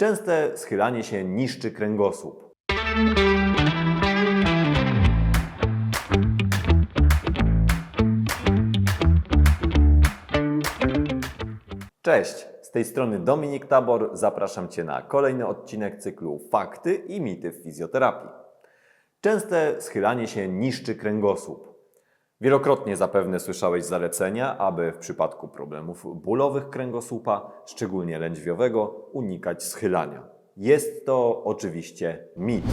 Częste schylanie się niszczy kręgosłup. Cześć, z tej strony Dominik Tabor. Zapraszam Cię na kolejny odcinek cyklu Fakty i mity w fizjoterapii. Częste schylanie się niszczy kręgosłup. Wielokrotnie zapewne słyszałeś zalecenia, aby w przypadku problemów bólowych kręgosłupa, szczególnie lędźwiowego, unikać schylania. Jest to oczywiście mit.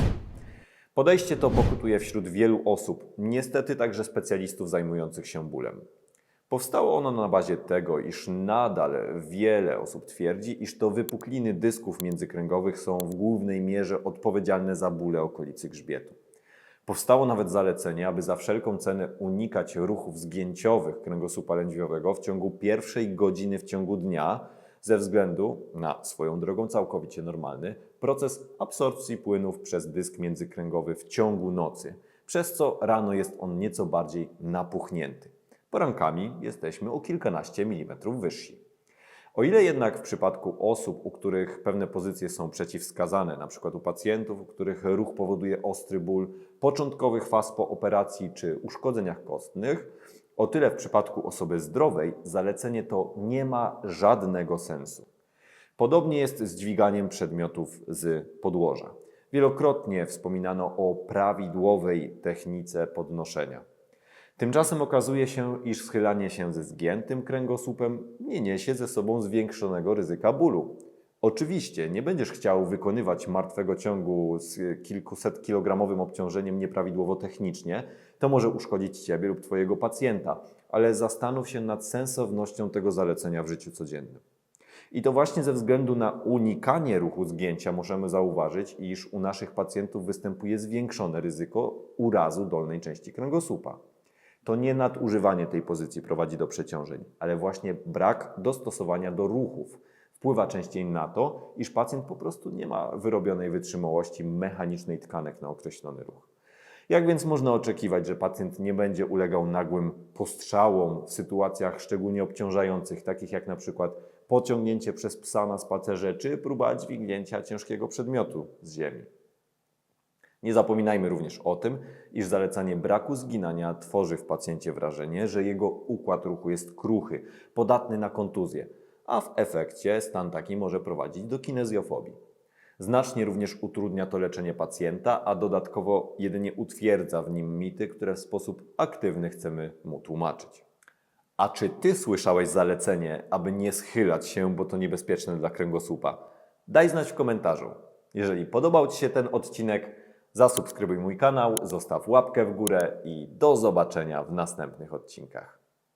Podejście to pokutuje wśród wielu osób, niestety także specjalistów zajmujących się bólem. Powstało ono na bazie tego, iż nadal wiele osób twierdzi, iż to wypukliny dysków międzykręgowych są w głównej mierze odpowiedzialne za bóle okolicy grzbietu. Powstało nawet zalecenie, aby za wszelką cenę unikać ruchów zgięciowych kręgosłupa lędźwiowego w ciągu pierwszej godziny w ciągu dnia, ze względu na swoją drogą całkowicie normalny proces absorpcji płynów przez dysk międzykręgowy w ciągu nocy, przez co rano jest on nieco bardziej napuchnięty. Porankami jesteśmy o kilkanaście milimetrów wyżsi. O ile jednak w przypadku osób, u których pewne pozycje są przeciwwskazane, np. u pacjentów, u których ruch powoduje ostry ból, początkowych faz po operacji czy uszkodzeniach kostnych, o tyle w przypadku osoby zdrowej zalecenie to nie ma żadnego sensu. Podobnie jest z dźwiganiem przedmiotów z podłoża. Wielokrotnie wspominano o prawidłowej technice podnoszenia. Tymczasem okazuje się, iż schylanie się ze zgiętym kręgosłupem nie niesie ze sobą zwiększonego ryzyka bólu. Oczywiście nie będziesz chciał wykonywać martwego ciągu z kilkuset kilogramowym obciążeniem nieprawidłowo technicznie, to może uszkodzić Ciebie lub Twojego pacjenta, ale zastanów się nad sensownością tego zalecenia w życiu codziennym. I to właśnie ze względu na unikanie ruchu zgięcia możemy zauważyć, iż u naszych pacjentów występuje zwiększone ryzyko urazu dolnej części kręgosłupa. To nie nadużywanie tej pozycji prowadzi do przeciążeń, ale właśnie brak dostosowania do ruchów wpływa częściej na to, iż pacjent po prostu nie ma wyrobionej wytrzymałości mechanicznej tkanek na określony ruch. Jak więc można oczekiwać, że pacjent nie będzie ulegał nagłym postrzałom w sytuacjach szczególnie obciążających, takich jak na przykład pociągnięcie przez psa na spacerze czy próba dźwignięcia ciężkiego przedmiotu z ziemi? Nie zapominajmy również o tym, iż zalecanie braku zginania tworzy w pacjencie wrażenie, że jego układ ruchu jest kruchy, podatny na kontuzję, a w efekcie stan taki może prowadzić do kinezjofobii. Znacznie również utrudnia to leczenie pacjenta, a dodatkowo jedynie utwierdza w nim mity, które w sposób aktywny chcemy mu tłumaczyć. A czy ty słyszałeś zalecenie, aby nie schylać się, bo to niebezpieczne dla kręgosłupa? Daj znać w komentarzu. Jeżeli podobał Ci się ten odcinek, zasubskrybuj mój kanał, zostaw łapkę w górę i do zobaczenia w następnych odcinkach.